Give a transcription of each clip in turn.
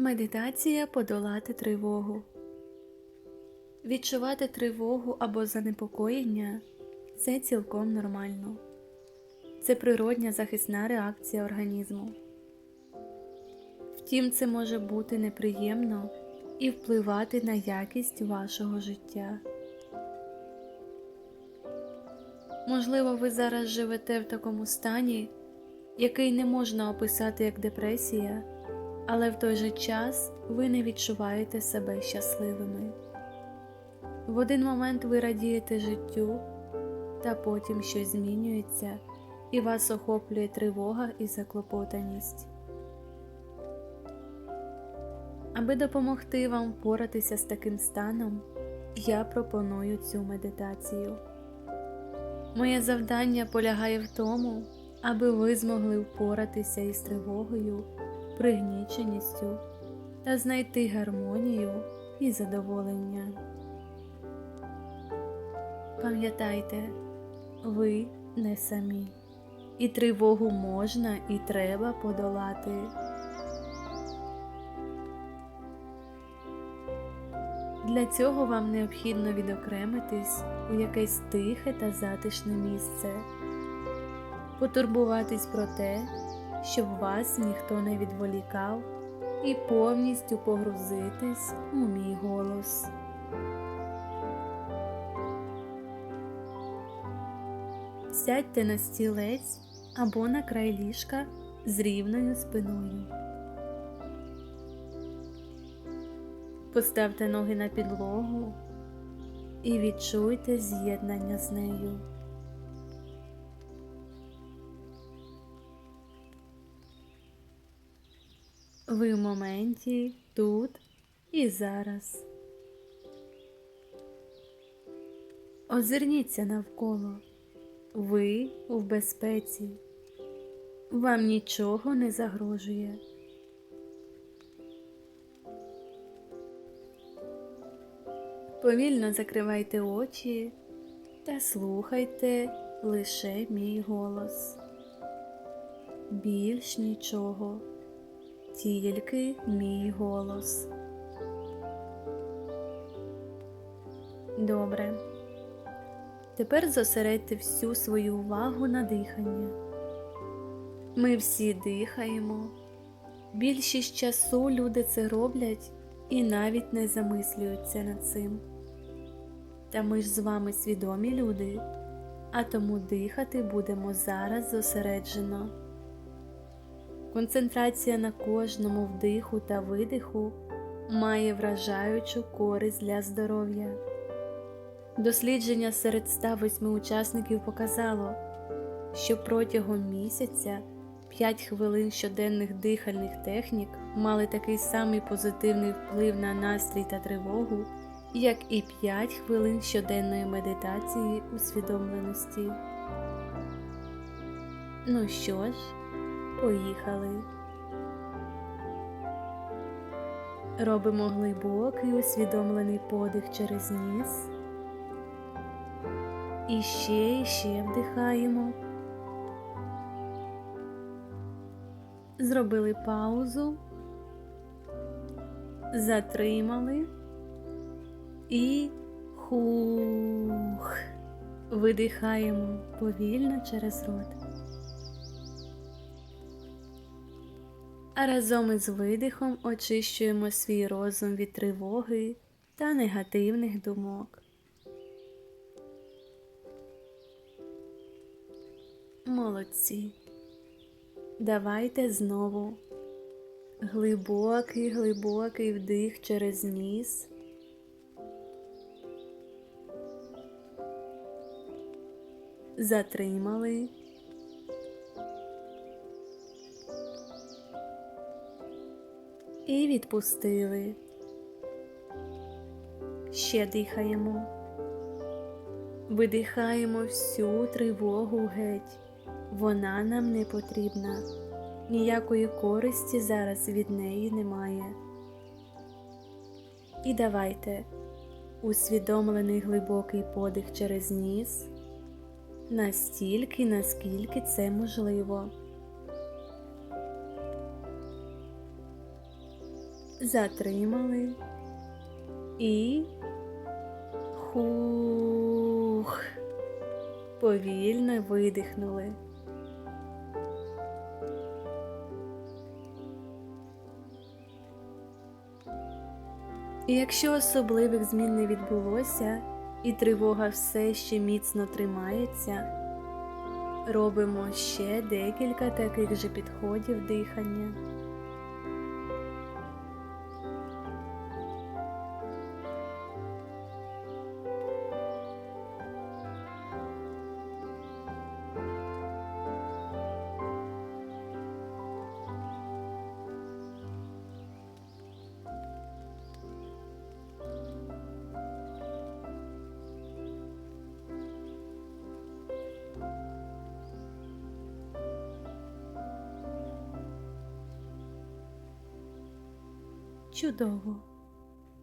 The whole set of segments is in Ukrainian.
Медитація подолати тривогу. Відчувати тривогу або занепокоєння це цілком нормально. Це природня захисна реакція організму. Втім, це може бути неприємно і впливати на якість вашого життя. Можливо, ви зараз живете в такому стані, який не можна описати як депресія, але в той же час ви не відчуваєте себе щасливими. В один момент ви радієте життю, та потім щось змінюється, і вас охоплює тривога і заклопотаність. Аби допомогти вам впоратися з таким станом, я пропоную цю медитацію. Моє завдання полягає в тому, аби ви змогли впоратися із тривогою, пригніченістю та знайти гармонію і задоволення. Пам'ятайте, ви не самі, і тривогу можна і треба подолати. Для цього вам необхідно відокремитись у якесь тихе та затишне місце, потурбуватись про те, щоб вас ніхто не відволікав, і повністю погрузитись у мій голос. Сядьте на стілець або на край ліжка з рівною спиною. Поставте ноги на підлогу і відчуйте з'єднання з нею. Ви в моменті тут і зараз. Озирніться навколо. Ви в безпеці. Вам нічого не загрожує. Повільно закривайте очі та слухайте лише мій голос. Більш нічого, тільки мій голос. Добре. Тепер зосередьте всю свою увагу на дихання. Ми всі дихаємо. Більшість часу люди це роблять і навіть не замислюються над цим. Та ми ж з вами свідомі люди, а тому дихати будемо зараз зосереджено. Концентрація на кожному вдиху та видиху має вражаючу користь для здоров'я. Дослідження серед 108 учасників показало, що протягом місяця 5 хвилин щоденних дихальних технік мали такий самий позитивний вплив на настрій та тривогу, як і 5 хвилин щоденної медитації усвідомленості. Ну що ж, поїхали. Робимо глибокий усвідомлений подих через ніс. І ще і ще вдихаємо. Зробили паузу, затримали і хух. Видихаємо повільно через рот. А разом із видихом очищуємо свій розум від тривоги та негативних думок. Молодці. Давайте знову глибокий, глибокий вдих через ніс. Затримали. І відпустили. Ще дихаємо. Видихаємо всю тривогу геть. Вона нам не потрібна, ніякої користі зараз від неї немає. І давайте усвідомлений глибокий подих через ніс настільки, наскільки це можливо. Затримали і хух. Повільно видихнули. І якщо особливих змін не відбулося, і тривога все ще міцно тримається, робимо ще декілька таких же підходів дихання. Чудово.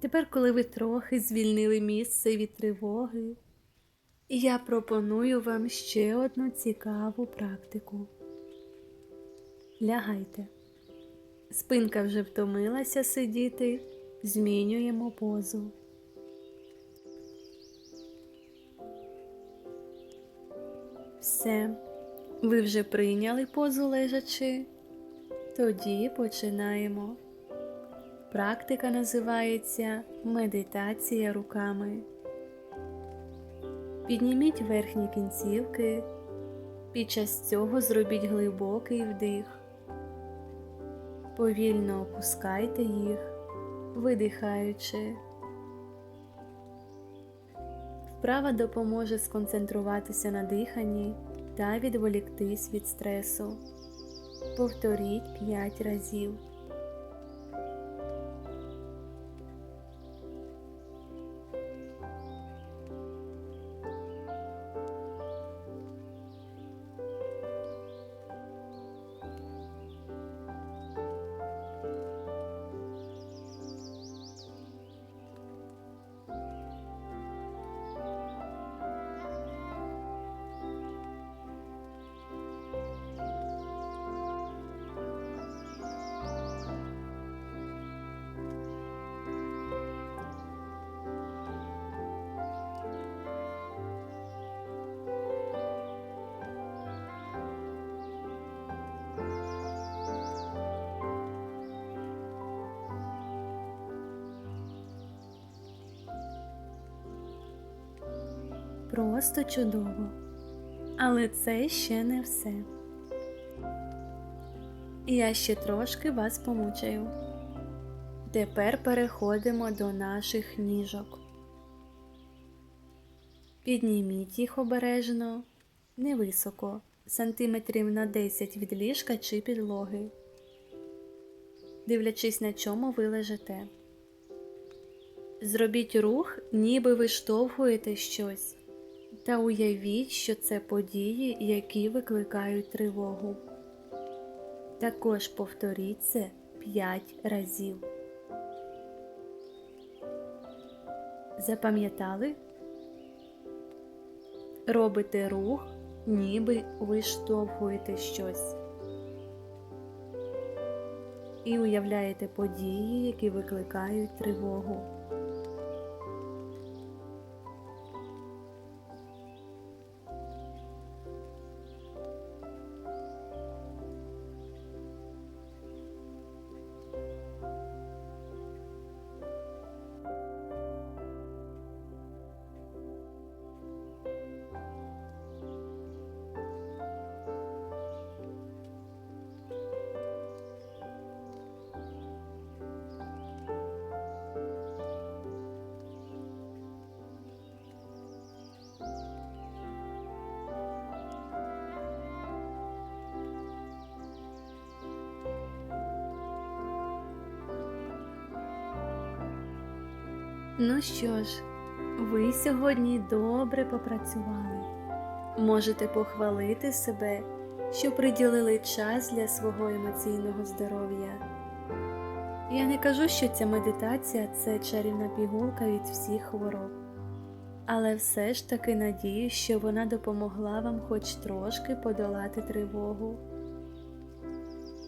Тепер, коли ви трохи звільнили місце від тривоги, я пропоную вам ще одну цікаву практику. Лягайте. Спинка вже втомилася сидіти, змінюємо позу. Все, ви вже прийняли позу лежачи. Тоді починаємо. Практика називається медитація руками. Підніміть верхні кінцівки. Під час цього зробіть глибокий вдих. Повільно опускайте їх, видихаючи. Вправа допоможе сконцентруватися на диханні та відволіктись від стресу. Повторіть 5 разів. Просто чудово. Але це ще не все. Я ще трошки вас помучаю. Тепер переходимо до наших ніжок. Підніміть їх обережно, невисоко, сантиметрів на 10 від ліжка чи підлоги, дивлячись на чому ви лежите. Зробіть рух, ніби ви штовхуєте щось, та уявіть, що це події, які викликають тривогу. Також повторіть це 5 разів. Запам'ятали? Робите рух, ніби виштовхуєте щось. І уявляєте події, які викликають тривогу. Ну що ж, ви сьогодні добре попрацювали. Можете похвалити себе, що приділили час для свого емоційного здоров'я. Я не кажу, що ця медитація це чарівна пігулка від всіх хвороб, але все ж таки надію, що вона допомогла вам хоч трошки подолати тривогу.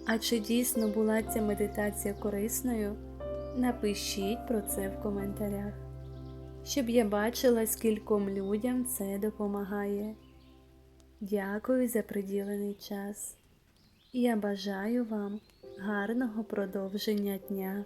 А чи дійсно була ця медитація корисною? Напишіть про це в коментарях, щоб я бачила, скільком людям це допомагає. Дякую за приділений час. Я бажаю вам гарного продовження дня.